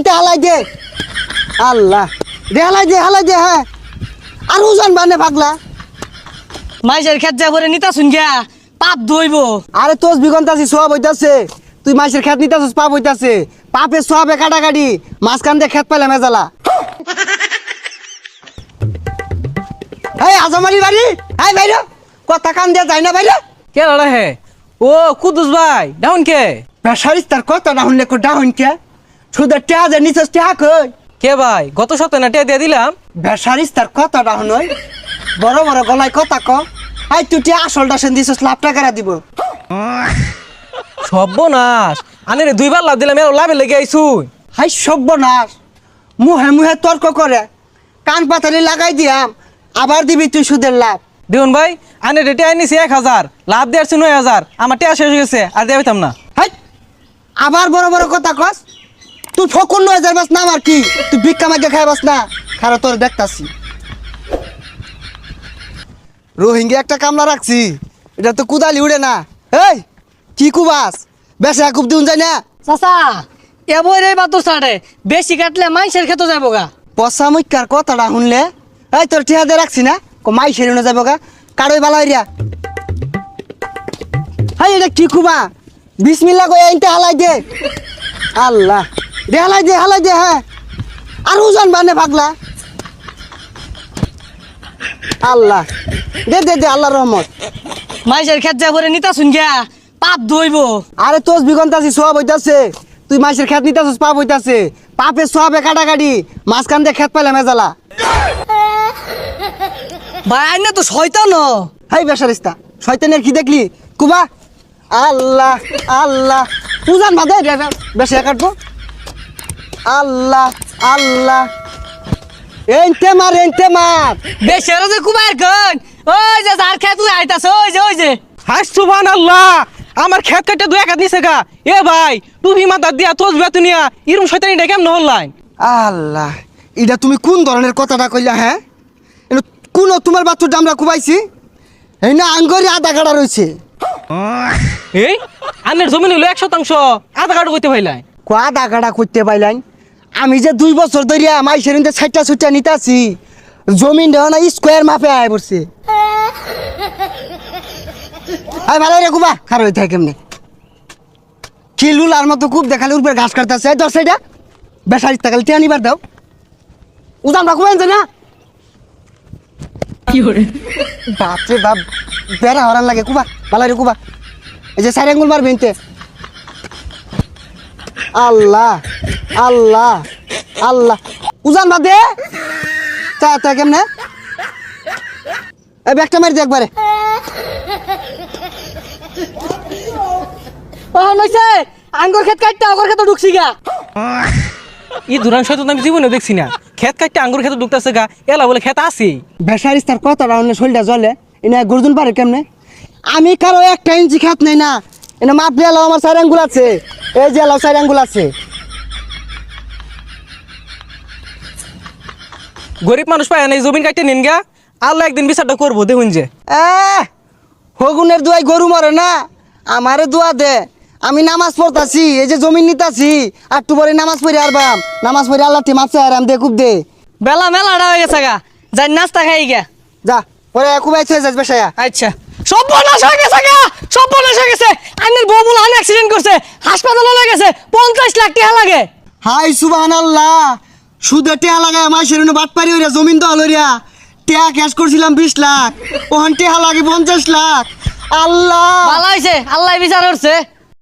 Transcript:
আইনতে হালাই দে। আল্লাহ। দে হালাই দে হালাই দে হ্যাঁ। আর ওজন বানে পাগলা। মাইসের খেত যা করে নিতা শুন গিয়া পাপ ধইব। আরে তোস বিগন্তাছি সব হইতাছে। তুই মাছের খেত নিতাছিস পাপ হইতাছে। পাপে সবে কাটাকাটি মাঝখান দিয়ে খেত পাইলে মেজালা। এই আজমারি বাড়ি? এই বাইরে। কথা কান দিয়ে যায় না বাইরে। কে লড়া হে? ও কুদুস ভাই ডাউন কে? বেসারিস তার কথা না শুনলে ডাউন কে? শুধু টেয়া যে নিচস টেয়া কই? কে ভাই? গত সপ্তাহে না টিয়া দিয়ে দিলাম। বেসারিস তার কথা না শুনই। বড় বড় গলায় কথা ক। আই তুই টিয়া আসলটা সেন দিছস লাভ টাকারা দিব? সর্বনাশ। আনে রে দুইবার লাভ দিলাম এর লাভে লেগে আইছুই হাই সব্যনাশ মুহে মুহে তর্ক করে। কান পাতালি লাগাই দিয়াম। আবার দিবি তুই সুদের লাভ। দেখুন ভাই আনে টিয়া নিছি এক হাজার। লাভ দিয়ে আসছি নয় হাজার। আমার টিয়া শেষ হয়ে গেছে আর পাইতাম না। হাই আবার বড় বড় কথা কস। তুই ফকুন নয় যাইবাস না আমার কি? তুই ভিক্ষা মাগে খাইবাস না? খারা তোর দেখতাছি। রোহিঙ্গা একটা কামলা রাখছি। এটা তো কুদালি উড়ে না। এই কি কুবাস? বেসা কুব দিন যায় না? চাচা এবই রে বাতুর সাড়ে বেশি কাটলে মাইসের খেতে যাব গা। পচা মুখার কথাটা শুনলে? এই তোর ঠিয়া দিয়ে রাখছি না? ক মাই সেরে যাব গা। কারোই বালা হইয়া হাই এটা কি কুবা? বিসমিল্লা কই আইনতে হালাই দে। আল্লাহ। দে হালাই দে হালাই দে হ্যাঁ। আর উজান বানে পাগলা। আল্লাহ। দে দে দে আল্লাহ রহমত। মাইসের খেত যা করে নিতা শুন গিয়া পাপ ধইব। আরে তোস বিগন্তাছি সব হইতাছে। তুই মাছের খেত নিতাছিস পাপ হইতাছে। পাপে সবে কাটাকাটি মাঝখান দিয়ে খেত পাইলে মেজালা ভাই আইনে তো শয়তান। হাই বেসারিস্তা শয়তানের কি দেখলি? কুবা আল্লাহ আল্লাহ। উজান বাদে বেশি কাটবো। আল্লাহ আল্লাহ। এনতে মার এনতে মার। বেশি যে কুমার কন ওই যে যার খেত তুই আইতাছ ওই যে ওই যে। হাই সুবান আল্লাহ আমার খেত কাটে দুই একাত নিছে গা। এ ভাই তুমি মাথা দিয়া তোজ বেতুনিয়া ইরম শয়তানি ডেকে কেমন হল্লাই। আল্লাহ এটা তুমি কোন ধরনের কথাটা কইলা হ্যাঁ? এনো কোন তোমার বাচ্চুর আমরা কুবাইছি এই না আঙ্গরি আধা গাড়া রয়েছে এই আনের জমিন হইল এক শতাংশ আধা কাটু করতে পাইলাই। কো আধা গাড়া করতে পাইলেন আমি যে দুই বছর ধরিয়া মাইসের ছাইটা ছুটা নিতাছি জমিন দেওয়া না স্কোয়ার মাপে আয় পড়ছে। আয় ভালো রে কুবা খারাপ হয় কেমনি? খিলুল আর মতো খুব দেখালে উপরে ঘাস কাটতেছে? এই দশ সাইডা বেসারি টাকালে টিয়া নিবার দাও। উদাম রাখব আনছে না? কি বাপরে বাপ বেড়া হরান লাগে কুবা ভালো রে কুবা। এই যে সাইড আঙ্গুল মারবে ইনতে আল্লাহ। আল্লাহ আল্লাহ। উজান বাদ দে। তা তা কেমনে? এই ব্যাগটা মারি দে একবারে। ও নইছে আঙ্গুর খেত কাটতে আগর খেতে ঢুকছি গা। ই দুরাং শয়তান আমি জীবনে দেখছি না। খেত কাটতে আঙ্গুর খেতে ঢুকতেছে গা। এলা বলে খেত আছে। বেসারিস তার কথা রাউন্ডে শরীরটা জলে এনে গরদুন পারে কেমনে? আমি কারও একটা ইঞ্চি খাত নেই না। এনে মাপ দিয়ে আমার চার আঙ্গুল আছে। এই যে এলাও চার আঙ্গুল আছে। গরিব মানুষ পায় না এই জমিন কাটতে নিন গা। আল্লাহ একদিন বিচারটা করব দেখুন যে। হগুনের দুয়াই গরু মরে না? আমারে দোয়া দে। আমি নামাজ পড়তাছি এই যে জমিন নিতাছি আর টু পরে নামাজ পড়ি আর বাম। নামাজ পড়ি আল্লাহ টি মাপছে আর দে খুব দে। বেলা মেলাটা হয়ে গেছে গা। যাই নাস্তা খাই গা। যা পরে খুব আইছে যাস বেসায়া আচ্ছা। সব বনাশ হয়ে গেছে গা সব বনাশ হয়ে গেছে। আইনের বউ বলে আন অ্যাক্সিডেন্ট করছে। হাসপাতালে লয়ে গেছে পঞ্চাশ লাখ টাকা লাগে। হাই সুবাহান আল্লাহ সুদে টেয়া লাগায় আমার সেরুনে বাট পারি ওরা জমিন তো রিয়া টেয়া ক্যাশ করছিলাম বিশ লাখ ওখান টেয়া লাগে পঞ্চাশ লাখ। আল্লাহ! ভালো হয়েছে আল্লাহ বিচার করছে।